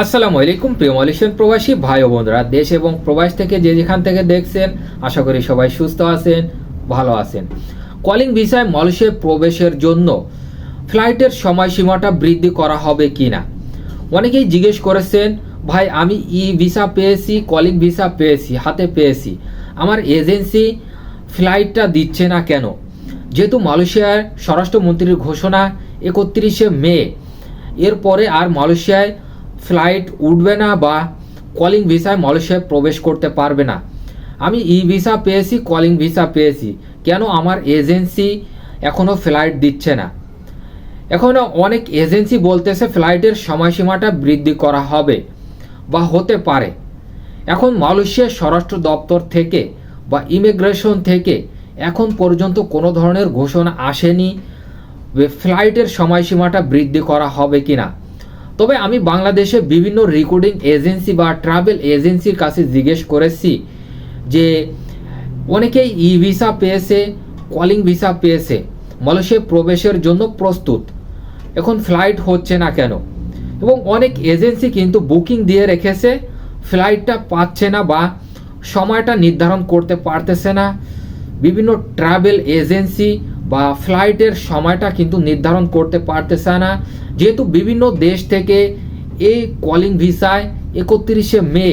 আসসালামু আলাইকুম, প্রিয় মালয়েশিয়ান প্রবাসী ভাই ও বন্ধুরা দেশ এবং প্রবাস থেকে যে যেখান থেকে দেখছেন, আশা করি সবাই সুস্থ আছেন, ভালো আছেন। কলিং ভিসায় মালয়েশিয়ায় প্রবেশের জন্য ফ্লাইটের সময়সীমাটা বৃদ্ধি করা হবে কি না অনেকেই জিজ্ঞেস করেছেন, ভাই, আমি ই ভিসা পেয়েছি, কলিং ভিসা পেয়েছি, হাতে পেয়েছি। আমার এজেন্সি ফ্লাইটটা দিচ্ছে না কেন? যেহেতু মালয়েশিয়ার স্বরাষ্ট্রমন্ত্রীর ঘোষণা একত্রিশে মে, এরপরে আর মালয়েশিয়ায় ফ্লাইট উঠবে না বা কলিং ভিসায় মালয়েশিয়ায় প্রবেশ করতে পারবে না। আমি ই ভিসা পেয়েছি কলিং ভিসা পেয়েছি। কেন আমার এজেন্সি এখনও ফ্লাইট দিচ্ছে না? এখন অনেক এজেন্সি বলতেছে ফ্লাইটের সময়সীমাটা বৃদ্ধি করা হবে বা হতে পারে। এখন মালয়েশিয়ার স্বরাষ্ট্র দপ্তর থেকে বা ইমিগ্রেশন থেকে এখন পর্যন্ত কোনো ধরনের ঘোষণা আসেনি ফ্লাইটের সময়সীমাটা বৃদ্ধি করা হবে কিনা। তবে আমি বাংলাদেশে বিভিন্ন রেকর্ডিং এজেন্সি বা ট্রাভেল এজেন্সির কাছে জিজ্ঞেস করেছি যে অনেকেই ই ভিসা পেয়েছে কলিং ভিসা পেয়েছে মালয়েশিয়ায় প্রবেশের জন্য প্রস্তুত। এখন ফ্লাইট হচ্ছে না কেন? এবং অনেক এজেন্সি কিন্তু বুকিং দিয়ে রেখেছে ফ্লাইটটা পাচ্ছে না বা সময়টা নির্ধারণ করতে পারতেছে না। বিভিন্ন ট্রাভেল এজেন্সি বা ফ্লাইটের সময়টা কিন্তু নির্ধারণ করতে পারতেছে না। যেহেতু বিভিন্ন দেশ থেকে এই কলিং ভিসায় একত্রিশে মে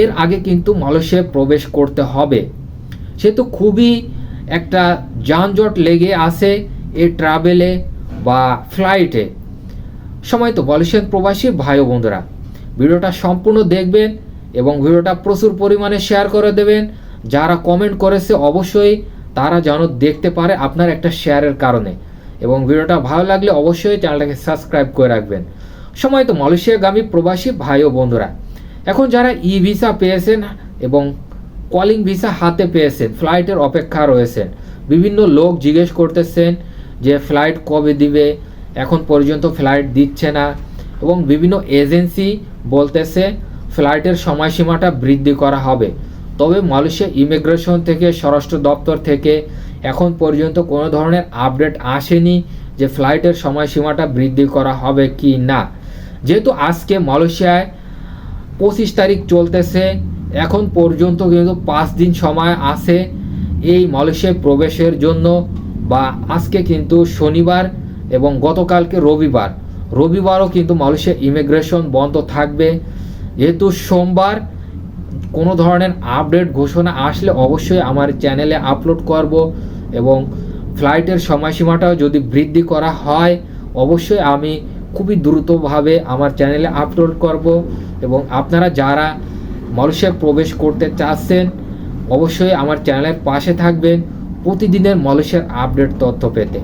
এর আগে কিন্তু মালয়েশিয়ায় প্রবেশ করতে হবে। সেহেতু খুবই একটা যানজট লেগে আসে এই ট্রাভেলে বা ফ্লাইটে সময় তো মালয়েশিয়ান প্রবাসী ভাই বন্ধুরা। ভিডিওটা সম্পূর্ণ দেখবেন এবং ভিডিওটা প্রচুর পরিমাণে শেয়ার করে দেবেন। যারা কমেন্ট করেছে অবশ্যই তারা যেন দেখতে পারে আপনার একটা শেয়ারের কারণে। এবং ভিডিওটা ভালো লাগলে অবশ্যই চ্যানেলটাকে সাবস্ক্রাইব করে রাখবেন। সময় তো মালয়েশিয়াগামী প্রবাসী ভাই ও বন্ধুরা। এখন যারা ই ভিসা পেয়েছেন এবং কলিং ভিসা হাতে পেয়েছেন ফ্লাইটের অপেক্ষা রয়েছেন, বিভিন্ন লোক জিজ্ঞেস করতেছেন যে ফ্লাইট কবে দিবে, এখন পর্যন্ত ফ্লাইট দিচ্ছে না এবং বিভিন্ন এজেন্সি বলতেছে ফ্লাইটের সময়সীমাটা বৃদ্ধি করা হবে। তবে মালয়েশিয়া ইমিগ্রেশন থেকে, স্বরাষ্ট্র দপ্তর থেকে এখন পর্যন্ত কোনো ধরনের আপডেট আসেনি যে ফ্লাইটের সময়সীমাটা বৃদ্ধি করা হবে কি না। যেহেতু আজকে মালয়েশিয়ায় পঁচিশ তারিখ চলতেছে, এখন পর্যন্ত কিন্তু পাঁচ দিন সময় আছে এই মালয়েশিয়ায় প্রবেশের জন্য বা আজকে কিন্তু শনিবার এবং গতকালকে রবিবার। রবিবারও কিন্তু মালয়েশিয়া ইমিগ্রেশন বন্ধ থাকবে। যেহেতু সোমবার কোনো ধরনের আপডেট ঘোষণা আসলে অবশ্যই আমার চ্যানেলে আপলোড করব এবং ফ্লাইটের সময়সীমাটাও যদি বৃদ্ধি করা হয়, অবশ্যই আমি খুবই দ্রুতভাবে আমার চ্যানেলে আপলোড করব এবং আপনারা যারা মালয়েশিয়ায় প্রবেশ করতে চাচ্ছেন, অবশ্যই আমার চ্যানেলের পাশে থাকবেন প্রতিদিনের মালয়েশিয়ার আপডেট তথ্য পেতে।